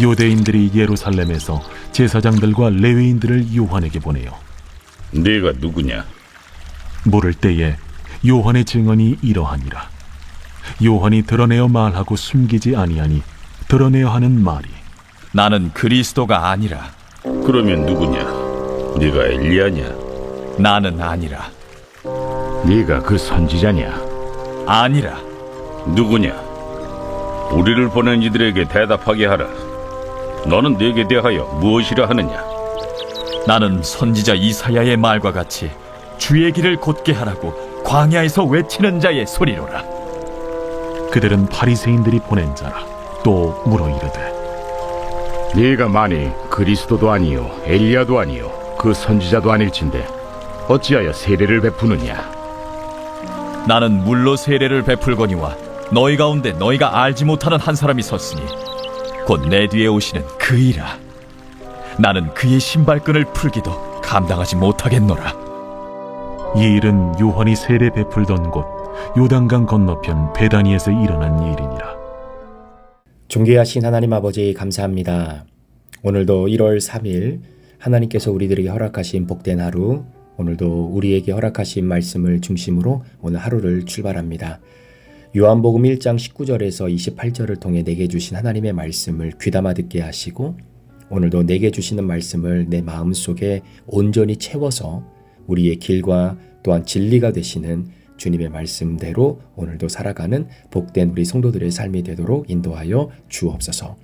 유대인들이 예루살렘에서 제사장들과 레위인들을 요한에게 보내요. 네가 누구냐? 물을 때에 요한의 증언이 이러하니라. 요한이 드러내어 말하고 숨기지 아니하니 드러내어 하는 말이 나는 그리스도가 아니라 그러면 누구냐? 네가 엘리야냐? 나는 아니라 네가 그 선지자냐? 아니라 누구냐? 우리를 보낸 이들에게 대답하게 하라. 너는 내게 대하여 무엇이라 하느냐? 나는 선지자 이사야의 말과 같이 주의 길을 곧게 하라고 광야에서 외치는 자의 소리로라 그들은 바리새인들이 보낸 자라. 또 물어 이르되 네가 만일 그리스도도 아니요 엘리야도 아니요 그 선지자도 아닐진데 어찌하여 세례를 베푸느냐 나는 물로 세례를 베풀거니와 너희 가운데 너희가 알지 못하는 한 사람이 섰으니 곧 내 뒤에 오시는 그이라 나는 그의 신발끈을 풀기도 감당하지 못하겠노라 이 일은 요한이 세례 베풀던 곳 요단강 건너편 베다니에서 일어난 일이니라. 존귀하신 하나님 아버지 감사합니다. 오늘도 1월 3일 하나님께서 우리들에게 허락하신 복된 하루, 오늘도 우리에게 허락하신 말씀을 중심으로 오늘 하루를 출발합니다. 요한복음 1장 19절에서 28절을 통해 내게 주신 하나님의 말씀을 귀담아 듣게 하시고 오늘도 내게 주시는 말씀을 내 마음 속에 온전히 채워서 우리의 길과 또한 진리가 되시는 주님의 말씀대로 오늘도 살아가는 복된 우리 성도들의 삶이 되도록 인도하여 주옵소서.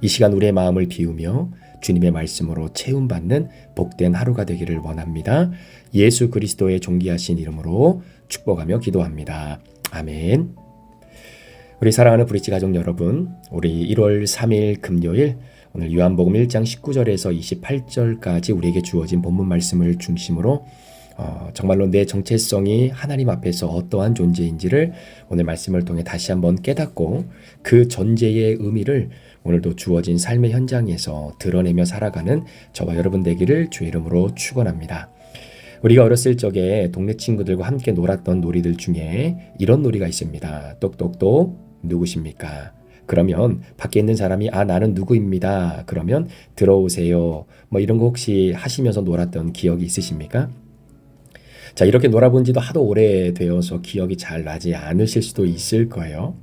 이 시간 우리의 마음을 비우며 주님의 말씀으로 채움받는 복된 하루가 되기를 원합니다. 예수 그리스도의 존귀하신 이름으로 축복하며 기도합니다. 아멘. 우리 사랑하는 브리치 가족 여러분, 우리 1월 3일 금요일 오늘 요한복음 1장 19절에서 28절까지 우리에게 주어진 본문 말씀을 중심으로 어, 정말로 내 정체성이 하나님 앞에서 어떠한 존재인지를 오늘 말씀을 통해 다시 한번 깨닫고 그 존재의 의미를 오늘도 주어진 삶의 현장에서 드러내며 살아가는 저와 여러분 되기를 주 이름으로 축원합니다. 우리가 어렸을 적에 동네 친구들과 함께 놀았던 놀이들 중에 이런 놀이가 있습니다. 똑똑똑 누구십니까? 그러면 밖에 있는 사람이 아 나는 누구입니다. 그러면 들어오세요. 뭐 이런 거 혹시 하시면서 놀았던 기억이 있으십니까? 자, 이렇게 놀아본 지도 하도 오래되어서 기억이 잘 나지 않으실 수도 있을 거예요.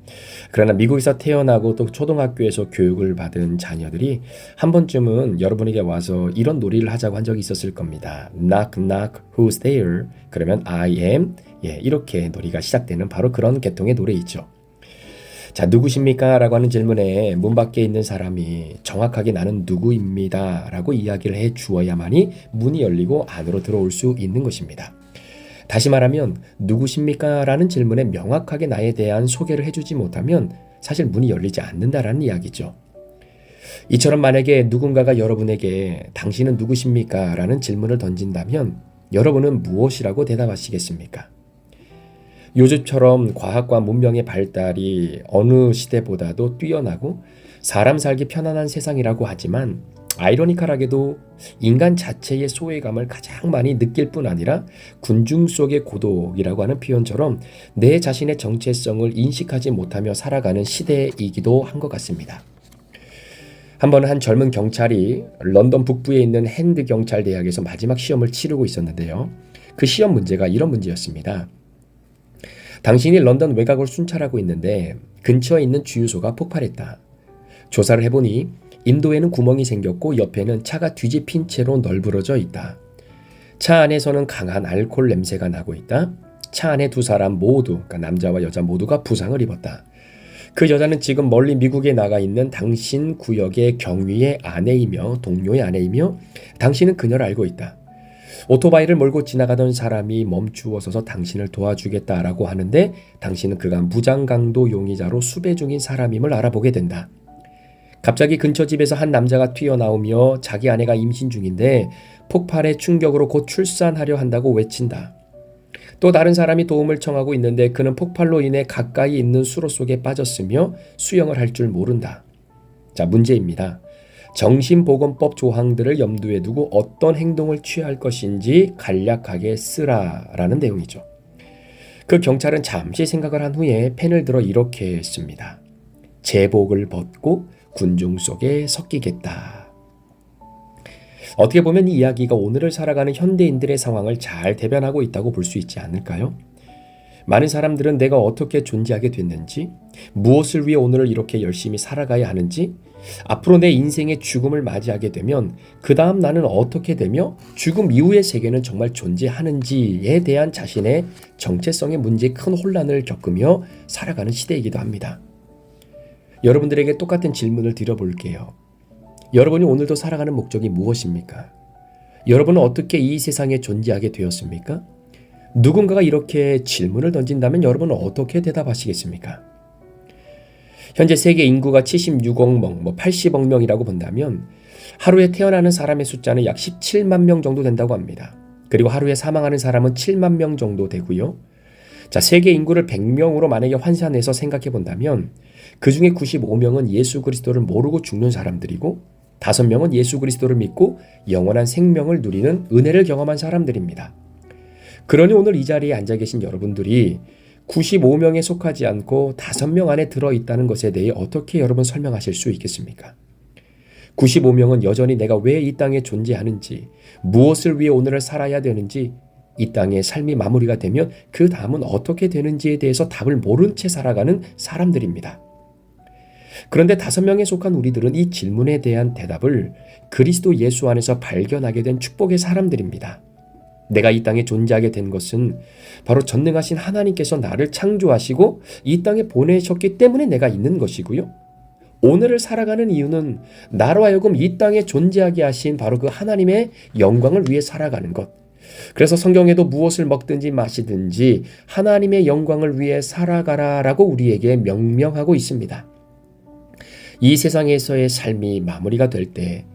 그러나 미국에서 태어나고 또 초등학교에서 교육을 받은 자녀들이 한 번쯤은 여러분에게 와서 이런 놀이를 하자고 한 적이 있었을 겁니다. Knock, knock, who's there? 그러면 I am. 예, 이렇게 놀이가 시작되는 바로 그런 계통의 노래이죠. 자, 누구십니까? 라고 하는 질문에 문 밖에 있는 사람이 정확하게 나는 누구입니다. 라고 이야기를 해 주어야만이 문이 열리고 안으로 들어올 수 있는 것입니다. 다시 말하면 누구십니까? 라는 질문에 명확하게 나에 대한 소개를 해주지 못하면 사실 문이 열리지 않는다라는 이야기죠. 이처럼 만약에 누군가가 여러분에게 당신은 누구십니까? 라는 질문을 던진다면 여러분은 무엇이라고 대답하시겠습니까? 요즘처럼 과학과 문명의 발달이 어느 시대보다도 뛰어나고 사람 살기 편안한 세상이라고 하지만 아이러니컬하게도 인간 자체의 소외감을 가장 많이 느낄 뿐 아니라 군중 속의 고독이라고 하는 표현처럼 내 자신의 정체성을 인식하지 못하며 살아가는 시대이기도 한 것 같습니다. 한 번은 한 젊은 경찰이 런던 북부에 있는 핸드 경찰 대학에서 마지막 시험을 치르고 있었는데요. 그 시험 문제가 이런 문제였습니다. 당신이 런던 외곽을 순찰하고 있는데 근처에 있는 주유소가 폭발했다. 조사를 해보니 인도에는 구멍이 생겼고 옆에는 차가 뒤집힌 채로 널브러져 있다. 차 안에서는 강한 알코올 냄새가 나고 있다. 차 안에 두 사람 모두, 그러니까 남자와 여자 모두가 부상을 입었다. 그 여자는 지금 멀리 미국에 나가 있는 당신 구역의 경위의 아내이며 동료의 아내이며 당신은 그녀를 알고 있다. 오토바이를 몰고 지나가던 사람이 멈추어 서서 당신을 도와주겠다라고 하는데 당신은 그가 무장강도 용의자로 수배 중인 사람임을 알아보게 된다. 갑자기 근처 집에서 한 남자가 튀어나오며 자기 아내가 임신 중인데 폭발의 충격으로 곧 출산하려 한다고 외친다. 또 다른 사람이 도움을 청하고 있는데 그는 폭발로 인해 가까이 있는 수로 속에 빠졌으며 수영을 할 줄 모른다. 자, 문제입니다. 정신보건법 조항들을 염두에 두고 어떤 행동을 취할 것인지 간략하게 쓰라라는 내용이죠. 그 경찰은 잠시 생각을 한 후에 펜을 들어 이렇게 했습니다. 제복을 벗고 군중 속에 섞이겠다. 어떻게 보면 이 이야기가 오늘을 살아가는 현대인들의 상황을 잘 대변하고 있다고 볼 수 있지 않을까요? 많은 사람들은 내가 어떻게 존재하게 됐는지, 무엇을 위해 오늘을 이렇게 열심히 살아가야 하는지, 앞으로 내 인생의 죽음을 맞이하게 되면 그 다음 나는 어떻게 되며 죽음 이후의 세계는 정말 존재하는지에 대한 자신의 정체성의 문제에 큰 혼란을 겪으며 살아가는 시대이기도 합니다. 여러분들에게 똑같은 질문을 드려볼게요. 여러분이 오늘도 살아가는 목적이 무엇입니까? 여러분은 어떻게 이 세상에 존재하게 되었습니까? 누군가가 이렇게 질문을 던진다면 여러분은 어떻게 대답하시겠습니까? 현재 세계 인구가 76억 명, 뭐 80억 명이라고 본다면 하루에 태어나는 사람의 숫자는 약 17만 명 정도 된다고 합니다. 그리고 하루에 사망하는 사람은 7만 명 정도 되고요. 자, 세계 인구를 100명으로 만약에 환산해서 생각해 본다면 그 중에 95명은 예수 그리스도를 모르고 죽는 사람들이고 5명은 예수 그리스도를 믿고 영원한 생명을 누리는 은혜를 경험한 사람들입니다. 그러니 오늘 이 자리에 앉아 계신 여러분들이 95명에 속하지 않고 5명 안에 들어 있다는 것에 대해 어떻게 여러분 설명하실 수 있겠습니까? 95명은 여전히 내가 왜 이 땅에 존재하는지, 무엇을 위해 오늘을 살아야 되는지, 이 땅의 삶이 마무리가 되면 그 다음은 어떻게 되는지에 대해서 답을 모른 채 살아가는 사람들입니다. 그런데 다섯 명에 속한 우리들은 이 질문에 대한 대답을 그리스도 예수 안에서 발견하게 된 축복의 사람들입니다. 내가 이 땅에 존재하게 된 것은 바로 전능하신 하나님께서 나를 창조하시고 이 땅에 보내셨기 때문에 내가 있는 것이고요. 오늘을 살아가는 이유는 나로 하여금 이 땅에 존재하게 하신 바로 그 하나님의 영광을 위해 살아가는 것. 그래서 성경에도 무엇을 먹든지 마시든지 하나님의 영광을 위해 살아가라 라고 우리에게 명명하고 있습니다. 이 세상에서의 삶이 마무리가 될 때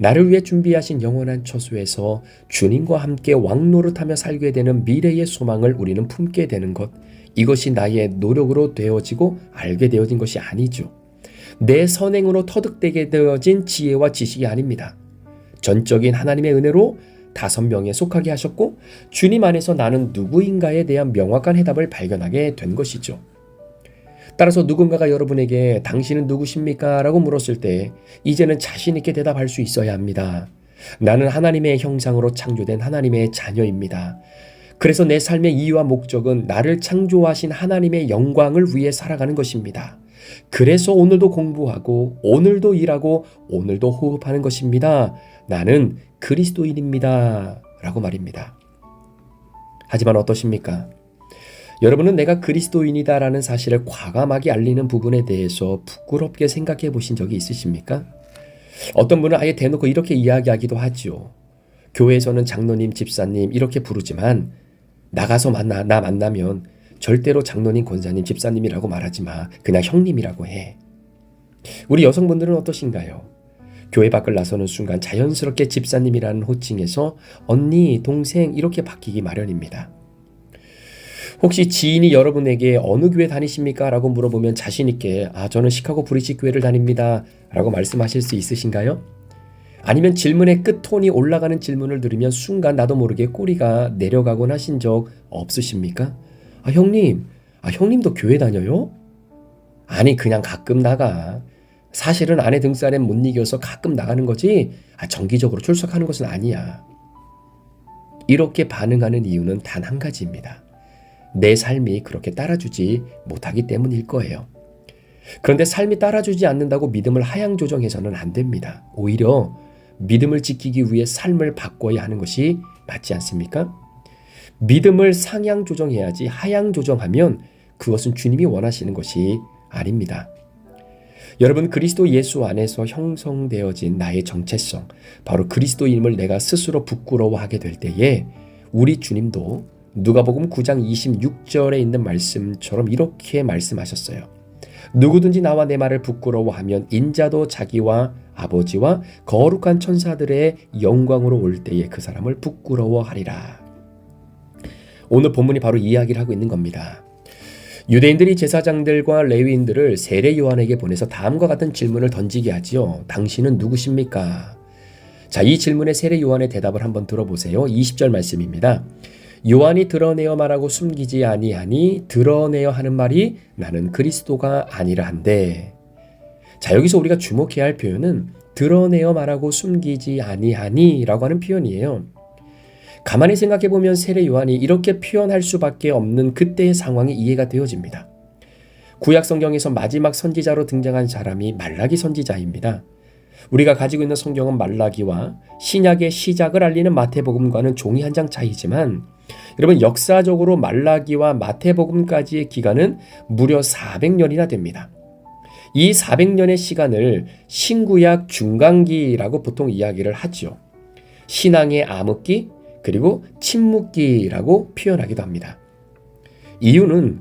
나를 위해 준비하신 영원한 처소에서 주님과 함께 왕노릇하며 살게 되는 미래의 소망을 우리는 품게 되는 것. 이것이 나의 노력으로 되어지고 알게 되어진 것이 아니죠. 내 선행으로 터득되게 되어진 지혜와 지식이 아닙니다. 전적인 하나님의 은혜로 다섯 명에 속하게 하셨고 주님 안에서 나는 누구인가에 대한 명확한 해답을 발견하게 된 것이죠. 따라서 누군가가 여러분에게 당신은 누구십니까? 라고 물었을 때 이제는 자신있게 대답할 수 있어야 합니다. 나는 하나님의 형상으로 창조된 하나님의 자녀입니다. 그래서 내 삶의 이유와 목적은 나를 창조하신 하나님의 영광을 위해 살아가는 것입니다. 그래서 오늘도 공부하고 오늘도 일하고 오늘도 호흡하는 것입니다. 나는 그리스도인입니다. 라고 말입니다. 하지만 어떠십니까? 여러분은 내가 그리스도인이다라는 사실을 과감하게 알리는 부분에 대해서 부끄럽게 생각해 보신 적이 있으십니까? 어떤 분은 아예 대놓고 이렇게 이야기하기도 하죠. 교회에서는 장로님, 집사님 이렇게 부르지만 나가서 만나 나 만나면 절대로 장로님, 권사님, 집사님이라고 말하지 마. 그냥 형님이라고 해. 우리 여성분들은 어떠신가요? 교회 밖을 나서는 순간 자연스럽게 집사님이라는 호칭에서 언니, 동생 이렇게 바뀌기 마련입니다. 혹시 지인이 여러분에게 어느 교회 다니십니까? 라고 물어보면 자신있게 아, 저는 시카고 브리지 교회를 다닙니다. 라고 말씀하실 수 있으신가요? 아니면 질문의 끝 톤이 올라가는 질문을 들으면 순간 나도 모르게 꼬리가 내려가곤 하신 적 없으십니까? 아, 형님, 아, 형님도 교회 다녀요? 아니, 그냥 가끔 나가. 사실은 아내 등살에 못 이겨서 가끔 나가는 거지, 아, 정기적으로 출석하는 것은 아니야. 이렇게 반응하는 이유는 단 한 가지입니다. 내 삶이 그렇게 따라주지 못하기 때문일 거예요. 그런데 삶이 따라주지 않는다고 믿음을 하향 조정해서는 안 됩니다. 오히려 믿음을 지키기 위해 삶을 바꿔야 하는 것이 맞지 않습니까? 믿음을 상향 조정해야지 하향 조정하면 그것은 주님이 원하시는 것이 아닙니다. 여러분 그리스도 예수 안에서 형성되어진 나의 정체성, 바로 그리스도임을 내가 스스로 부끄러워하게 될 때에 우리 주님도 누가복음 9장 26절에 있는 말씀처럼 이렇게 말씀하셨어요. 누구든지 나와 내 말을 부끄러워하면 인자도 자기와 아버지와 거룩한 천사들의 영광으로 올 때에 그 사람을 부끄러워하리라. 오늘 본문이 바로 이 이야기를 하고 있는 겁니다. 유대인들이 제사장들과 레위인들을 세례 요한에게 보내서 다음과 같은 질문을 던지게 하지요. 당신은 누구십니까? 자, 이 질문에 세례 요한의 대답을 한번 들어보세요. 20절 말씀입니다. 요한이 드러내어 말하고 숨기지 아니하니 드러내어 하는 말이 나는 그리스도가 아니라 한데 자, 여기서 우리가 주목해야 할 표현은 드러내어 말하고 숨기지 아니하니라고 하는 표현이에요. 가만히 생각해 보면 세례 요한이 이렇게 표현할 수밖에 없는 그때의 상황이 이해가 되어집니다. 구약 성경에서 마지막 선지자로 등장한 사람이 말라기 선지자입니다. 우리가 가지고 있는 성경은 말라기와 신약의 시작을 알리는 마태복음과는 종이 한 장 차이지만 여러분 역사적으로 말라기와 마태복음까지의 기간은 무려 400년이나 됩니다. 이 400년의 시간을 신구약 중간기라고 보통 이야기를 하죠. 신앙의 암흑기 그리고 침묵기라고 표현하기도 합니다. 이유는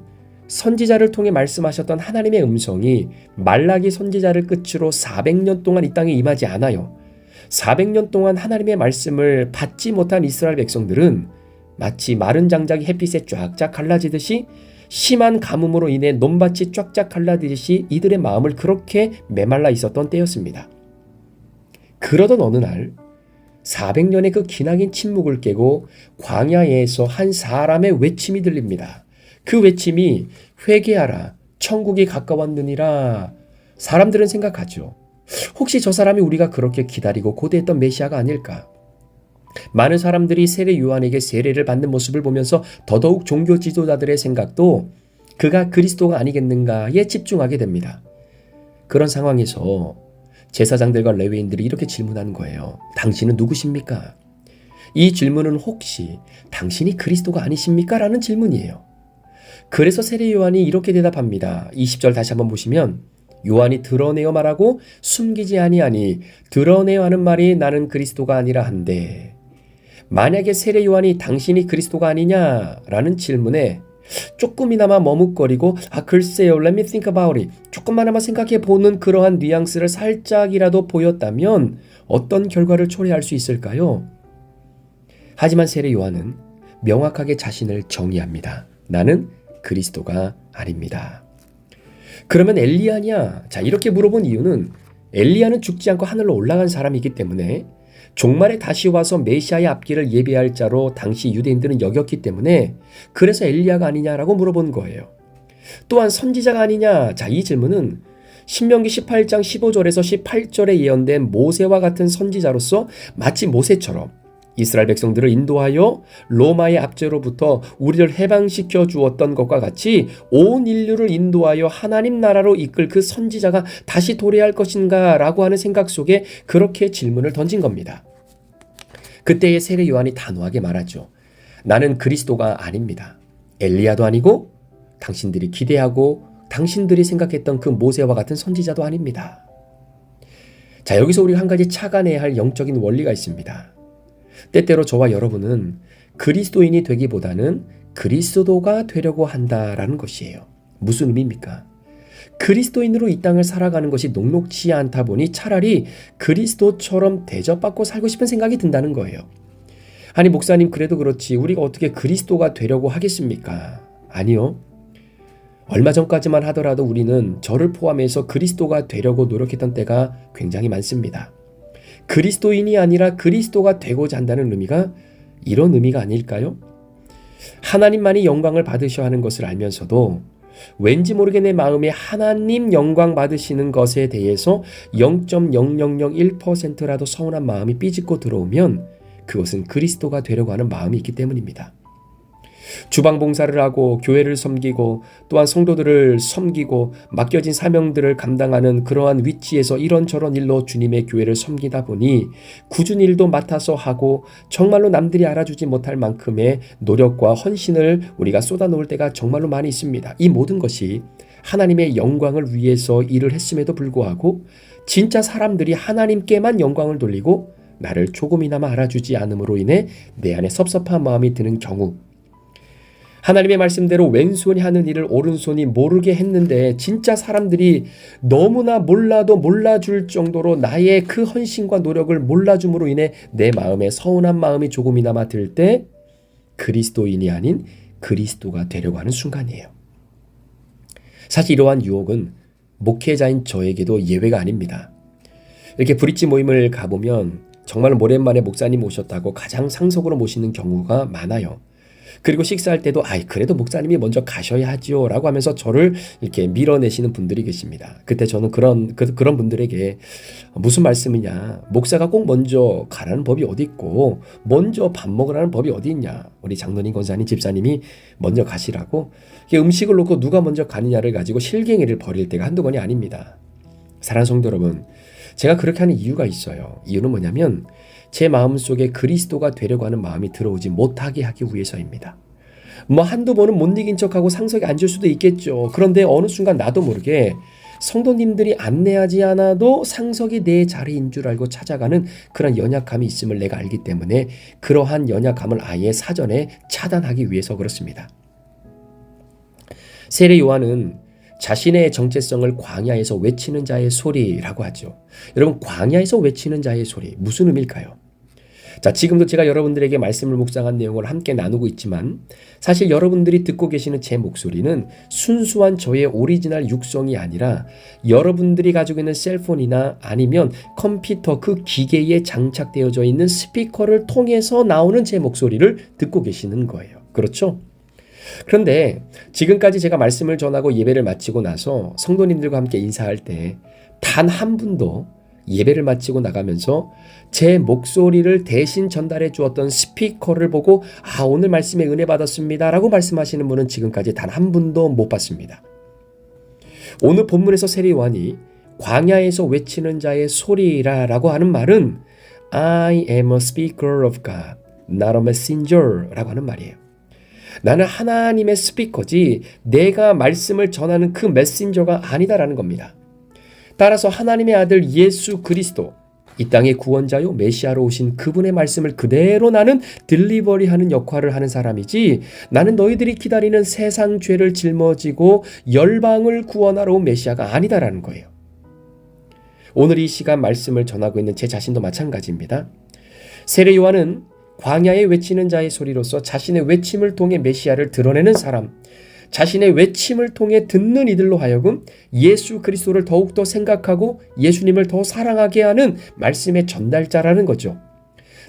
선지자를 통해 말씀하셨던 하나님의 음성이 말라기 선지자를 끝으로 400년 동안 이 땅에 임하지 않아요. 400년 동안 하나님의 말씀을 받지 못한 이스라엘 백성들은 마치 마른 장작이 햇빛에 쫙쫙 갈라지듯이 심한 가뭄으로 인해 논밭이 쫙쫙 갈라지듯이 이들의 마음을 그렇게 메말라 있었던 때였습니다. 그러던 어느 날 400년의 그 기나긴 침묵을 깨고 광야에서 한 사람의 외침이 들립니다. 그 외침이 회개하라 천국이 가까웠느니라 사람들은 생각하죠. 혹시 저 사람이 우리가 그렇게 기다리고 고대했던 메시아가 아닐까? 많은 사람들이 세례 요한에게 세례를 받는 모습을 보면서 더더욱 종교 지도자들의 생각도 그가 그리스도가 아니겠는가에 집중하게 됩니다. 그런 상황에서 제사장들과 레위인들이 이렇게 질문하는 거예요. 당신은 누구십니까? 이 질문은 혹시 당신이 그리스도가 아니십니까? 라는 질문이에요. 그래서 세례 요한이 이렇게 대답합니다. 20절 다시 한번 보시면 요한이 드러내어 말하고 숨기지 아니하니 드러내어 하는 말이 나는 그리스도가 아니라 한데 만약에 세례 요한이 당신이 그리스도가 아니냐라는 질문에 조금이나마 머뭇거리고 아 글쎄요 let me think about it 조금만나마 생각해 보는 그러한 뉘앙스를 살짝이라도 보였다면 어떤 결과를 초래할 수 있을까요? 하지만 세례 요한은 명확하게 자신을 정의합니다. 나는 그리스도가 아닙니다. 그러면 엘리야냐? 자, 이렇게 물어본 이유는 엘리야는 죽지 않고 하늘로 올라간 사람이기 때문에 종말에 다시 와서 메시아의 앞길을 예비할 자로 당시 유대인들은 여겼기 때문에 그래서 엘리야가 아니냐라고 물어본 거예요. 또한 선지자가 아니냐? 자, 이 질문은 신명기 18장 15절에서 18절에 예언된 모세와 같은 선지자로서 마치 모세처럼 이스라엘 백성들을 인도하여 로마의 압제로부터 우리를 해방시켜 주었던 것과 같이 온 인류를 인도하여 하나님 나라로 이끌 그 선지자가 다시 도래할 것인가 라고 하는 생각 속에 그렇게 질문을 던진 겁니다. 그때의 세례 요한이 단호하게 말하죠. 나는 그리스도가 아닙니다. 엘리야도 아니고 당신들이 기대하고 당신들이 생각했던 그 모세와 같은 선지자도 아닙니다. 자, 여기서 우리가 한 가지 착안해야 할 영적인 원리가 있습니다. 때때로 저와 여러분은 그리스도인이 되기보다는 그리스도가 되려고 한다라는 것이에요. 무슨 의미입니까? 그리스도인으로 이 땅을 살아가는 것이 녹록지 않다 보니 차라리 그리스도처럼 대접받고 살고 싶은 생각이 든다는 거예요. 아니, 목사님, 그래도 그렇지. 우리가 어떻게 그리스도가 되려고 하겠습니까? 아니요. 얼마 전까지만 하더라도 우리는 저를 포함해서 그리스도가 되려고 노력했던 때가 굉장히 많습니다. 그리스도인이 아니라 그리스도가 되고자 한다는 의미가 이런 의미가 아닐까요? 하나님만이 영광을 받으셔야 하는 것을 알면서도 왠지 모르게 내 마음에 하나님 영광 받으시는 것에 대해서 0.0001%라도 서운한 마음이 삐짓고 들어오면 그것은 그리스도가 되려고 하는 마음이 있기 때문입니다. 주방 봉사를 하고 교회를 섬기고 또한 성도들을 섬기고 맡겨진 사명들을 감당하는 그러한 위치에서 이런저런 일로 주님의 교회를 섬기다 보니 굳은 일도 맡아서 하고 정말로 남들이 알아주지 못할 만큼의 노력과 헌신을 우리가 쏟아놓을 때가 정말로 많이 있습니다. 이 모든 것이 하나님의 영광을 위해서 일을 했음에도 불구하고 진짜 사람들이 하나님께만 영광을 돌리고 나를 조금이나마 알아주지 않음으로 인해 내 안에 섭섭한 마음이 드는 경우 하나님의 말씀대로 왼손이 하는 일을 오른손이 모르게 했는데 진짜 사람들이 너무나 몰라도 몰라줄 정도로 나의 그 헌신과 노력을 몰라줌으로 인해 내 마음에 서운한 마음이 조금이나마 들 때 그리스도인이 아닌 그리스도가 되려고 하는 순간이에요. 사실 이러한 유혹은 목회자인 저에게도 예외가 아닙니다. 이렇게 브릿지 모임을 가보면 정말 오랜만에 목사님 오셨다고 가장 상속으로 모시는 경우가 많아요. 그리고 식사할 때도 아이 그래도 목사님이 먼저 가셔야 하지요라고 하면서 저를 이렇게 밀어내시는 분들이 계십니다. 그때 저는 그런 그, 그런 분들에게 무슨 말씀이냐 목사가 꼭 먼저 가라는 법이 어디 있고 먼저 밥 먹으라는 법이 어디 있냐 우리 장로님 권사님 집사님이 먼저 가시라고 음식을 놓고 누가 먼저 가느냐를 가지고 실갱이를 벌일 때가 한두 번이 아닙니다. 사랑하는 성도 여러분 제가 그렇게 하는 이유가 있어요. 이유는 뭐냐면 제 마음속에 그리스도가 되려고 하는 마음이 들어오지 못하게 하기 위해서입니다. 뭐 한두 번은 못 이긴 척하고 상석에 앉을 수도 있겠죠. 그런데 어느 순간 나도 모르게 성도님들이 안내하지 않아도 상석이 내 자리인 줄 알고 찾아가는 그런 연약함이 있음을 내가 알기 때문에 그러한 연약함을 아예 사전에 차단하기 위해서 그렇습니다. 세례 요한은 자신의 정체성을 광야에서 외치는 자의 소리라고 하죠. 여러분, 광야에서 외치는 자의 소리, 무슨 의미일까요? 자, 지금도 제가 여러분들에게 말씀을 묵상한 내용을 함께 나누고 있지만 사실 여러분들이 듣고 계시는 제 목소리는 순수한 저의 오리지널 육성이 아니라 여러분들이 가지고 있는 셀폰이나 아니면 컴퓨터 그 기계에 장착되어져 있는 스피커를 통해서 나오는 제 목소리를 듣고 계시는 거예요. 그렇죠? 그런데 지금까지 제가 말씀을 전하고 예배를 마치고 나서 성도님들과 함께 인사할 때 단 한 분도 예배를 마치고 나가면서 제 목소리를 대신 전달해 주었던 스피커를 보고 아 오늘 말씀에 은혜 받았습니다 라고 말씀하시는 분은 지금까지 단 한 분도 못 봤습니다. 오늘 본문에서 요한이 광야에서 외치는 자의 소리라 라고 하는 말은 I am a speaker of God, not a messenger라고 하는 말이에요. 나는 하나님의 스피커지 내가 말씀을 전하는 그 메신저가 아니다라는 겁니다. 따라서 하나님의 아들 예수 그리스도 이 땅의 구원자요 메시아로 오신 그분의 말씀을 그대로 나는 딜리버리하는 역할을 하는 사람이지 나는 너희들이 기다리는 세상 죄를 짊어지고 열방을 구원하러 온 메시아가 아니다라는 거예요. 오늘 이 시간 말씀을 전하고 있는 제 자신도 마찬가지입니다. 세례 요한은 광야에 외치는 자의 소리로서 자신의 외침을 통해 메시아를 드러내는 사람, 자신의 외침을 통해 듣는 이들로 하여금 예수 그리스도를 더욱더 생각하고 예수님을 더 사랑하게 하는 말씀의 전달자라는 거죠.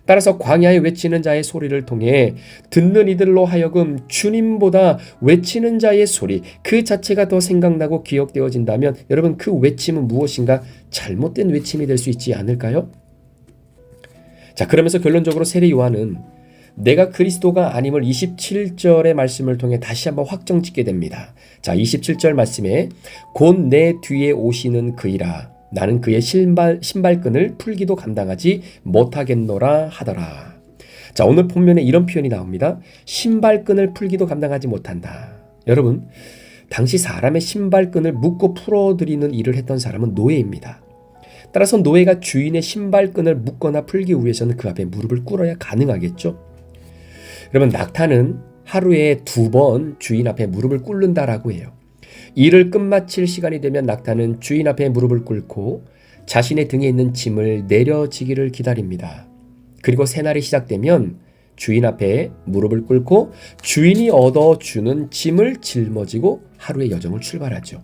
따라서 광야에 외치는 자의 소리를 통해 듣는 이들로 하여금 주님보다 외치는 자의 소리 그 자체가 더 생각나고 기억되어진다면 여러분 그 외침은 무엇인가 잘못된 외침이 될 수 있지 않을까요? 자, 그러면서 결론적으로 세례 요한은 내가 그리스도가 아님을 27절의 말씀을 통해 다시 한번 확정 짓게 됩니다. 자, 27절 말씀에 곧 내 뒤에 오시는 그이라 나는 그의 신발 신발끈을 풀기도 감당하지 못하겠노라 하더라. 자, 오늘 본면에 이런 표현이 나옵니다. 신발끈을 풀기도 감당하지 못한다. 여러분, 당시 사람의 신발끈을 묶고 풀어드리는 일을 했던 사람은 노예입니다. 따라서 노예가 주인의 신발끈을 묶거나 풀기 위해서는 그 앞에 무릎을 꿇어야 가능하겠죠. 여러분 낙타는 하루에 두 번 주인 앞에 무릎을 꿇는다라고 해요. 일을 끝마칠 시간이 되면 낙타는 주인 앞에 무릎을 꿇고 자신의 등에 있는 짐을 내려지기를 기다립니다. 그리고 새날이 시작되면 주인 앞에 무릎을 꿇고 주인이 얻어주는 짐을 짊어지고 하루의 여정을 출발하죠.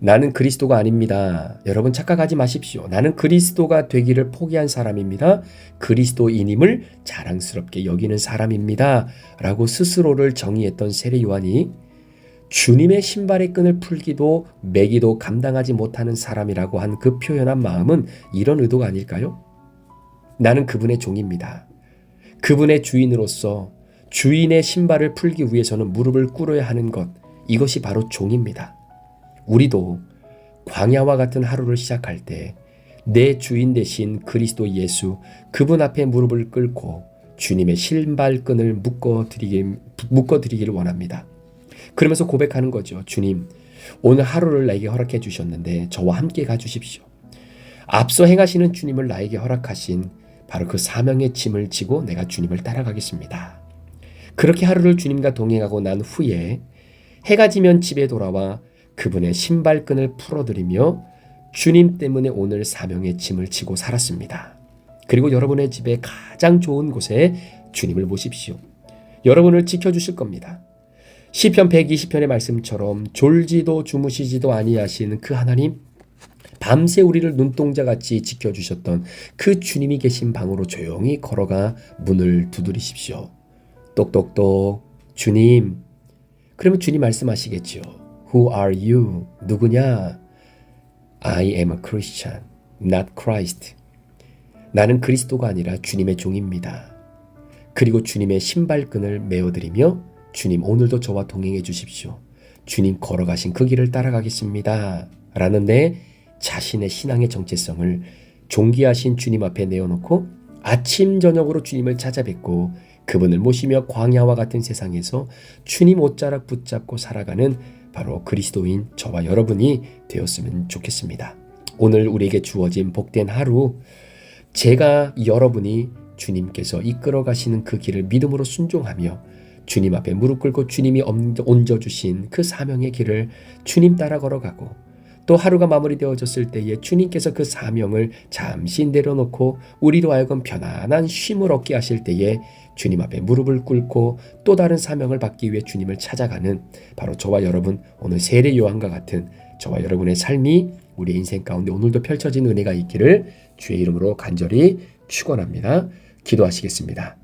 나는 그리스도가 아닙니다. 여러분 착각하지 마십시오. 나는 그리스도가 되기를 포기한 사람입니다. 그리스도인임을 자랑스럽게 여기는 사람입니다. 라고 스스로를 정의했던 세례 요한이 주님의 신발의 끈을 풀기도 매기도 감당하지 못하는 사람이라고 한 그 표현한 마음은 이런 의도가 아닐까요? 나는 그분의 종입니다. 그분의 주인으로서 주인의 신발을 풀기 위해서는 무릎을 꿇어야 하는 것, 이것이 바로 종입니다. 우리도 광야와 같은 하루를 시작할 때 내 주인 대신 그리스도 예수 그분 앞에 무릎을 꿇고 주님의 신발끈을 묶어 드리기 묶어 드리기를 원합니다. 그러면서 고백하는 거죠. 주님, 오늘 하루를 나에게 허락해 주셨는데 저와 함께 가 주십시오. 앞서 행하시는 주님을 나에게 허락하신 바로 그 사명의 짐을 지고 내가 주님을 따라가겠습니다. 그렇게 하루를 주님과 동행하고 난 후에 해가 지면 집에 돌아와 그분의 신발끈을 풀어드리며 주님 때문에 오늘 사명의 짐을 지고 살았습니다. 그리고 여러분의 집에 가장 좋은 곳에 주님을 모십시오. 여러분을 지켜주실 겁니다. 시편 120편의 말씀처럼 졸지도 주무시지도 아니하신 그 하나님 밤새 우리를 눈동자 같이 지켜주셨던 그 주님이 계신 방으로 조용히 걸어가 문을 두드리십시오. 똑똑똑 주님. 그러면 주님 말씀하시겠죠. Who are you? 누구냐? I am a Christian, not Christ. 나는 그리스도가 아니라 주님의 종입니다. 그리고 주님의 신발끈을 메어드리며 주님 오늘도 저와 동행해 주십시오. 주님 걸어가신 그 길을 따라가겠습니다. 라는 내 자신의 신앙의 정체성을 존귀하신 주님 앞에 내어놓고 아침 저녁으로 주님을 찾아뵙고 그분을 모시며 광야와 같은 세상에서 주님 옷자락 붙잡고 살아가는 바로 그리스도인 저와 여러분이 되었으면 좋겠습니다. 오늘 우리에게 주어진 복된 하루 제가 여러분이 주님께서 이끌어 가시는 그 길을 믿음으로 순종하며 주님 앞에 무릎 꿇고 주님이 얹어 주신 그 사명의 길을 주님 따라 걸어가고 또 하루가 마무리되어졌을 때에 주님께서 그 사명을 잠시 내려놓고 우리로 하여금 편안한 쉼을 얻게 하실 때에 주님 앞에 무릎을 꿇고 또 다른 사명을 받기 위해 주님을 찾아가는 바로 저와 여러분 오늘 세례 요한과 같은 저와 여러분의 삶이 우리 인생 가운데 오늘도 펼쳐진 은혜가 있기를 주의 이름으로 간절히 축원합니다. 기도하시겠습니다.